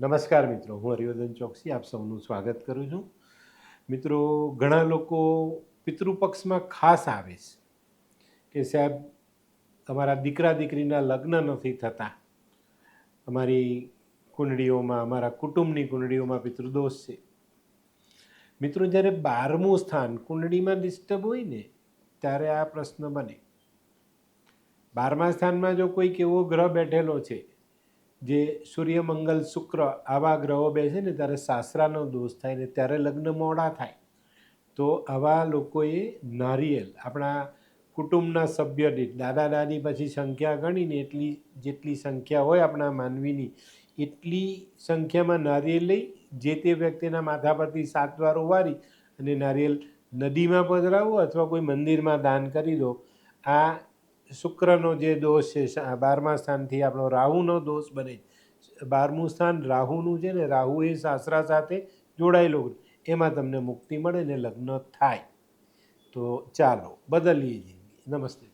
નમસ્કાર મિત્રો, હું હરિવર્ધન ચોકસી, આપ સૌનું સ્વાગત કરું છું. મિત્રો, ઘણા લોકો પિતૃપક્ષમાં ખાસ આવે છે કે સાહેબ અમારા દીકરા દીકરીના લગ્ન નથી થતા. અમારી કુંડળીઓમાં, અમારા કુટુંબની કુંડળીઓમાં પિતૃદોષ છે. મિત્રો, જ્યારે બારમું સ્થાન કુંડળીમાં ડિસ્ટર્બ હોય ને, ત્યારે આ પ્રશ્ન બને. બારમા સ્થાનમાં જો કોઈક એવો ગ્રહ બેઠેલો છે જે સૂર્ય, મંગલ, શુક્ર આવા ગ્રહો બેસે ને ત્યારે સાસરાનો દોષ થાય ને ત્યારે લગ્ન મોડા થાય. તો આવા લોકોએ નારિયેલ, આપણા કુટુંબના સભ્ય દીઠ, દાદા, દાદી પછી સંખ્યા ગણીને એટલી જેટલી સંખ્યા હોય આપણા માનવીની, એટલી સંખ્યામાં નારિયેલ લઈ જે તે વ્યક્તિના માથા પરથી સાત વાર ઓવારી અને નારિયેલ નદીમાં પધરાવો અથવા કોઈ મંદિરમાં દાન કરી દો, આ શુક્રનો જે દોષ છે બારમા સ્થાનથી આપણો રાહુનો દોષ બને બારમું સ્થાન રાહુનું છે ને, રાહુ એ સાસરા સાથે જોડાયેલો એમાં તમને મુક્તિ મળે ને લગ્ન થાય. તો ચાલો, બદલીએ જિંદગી નમસ્તે.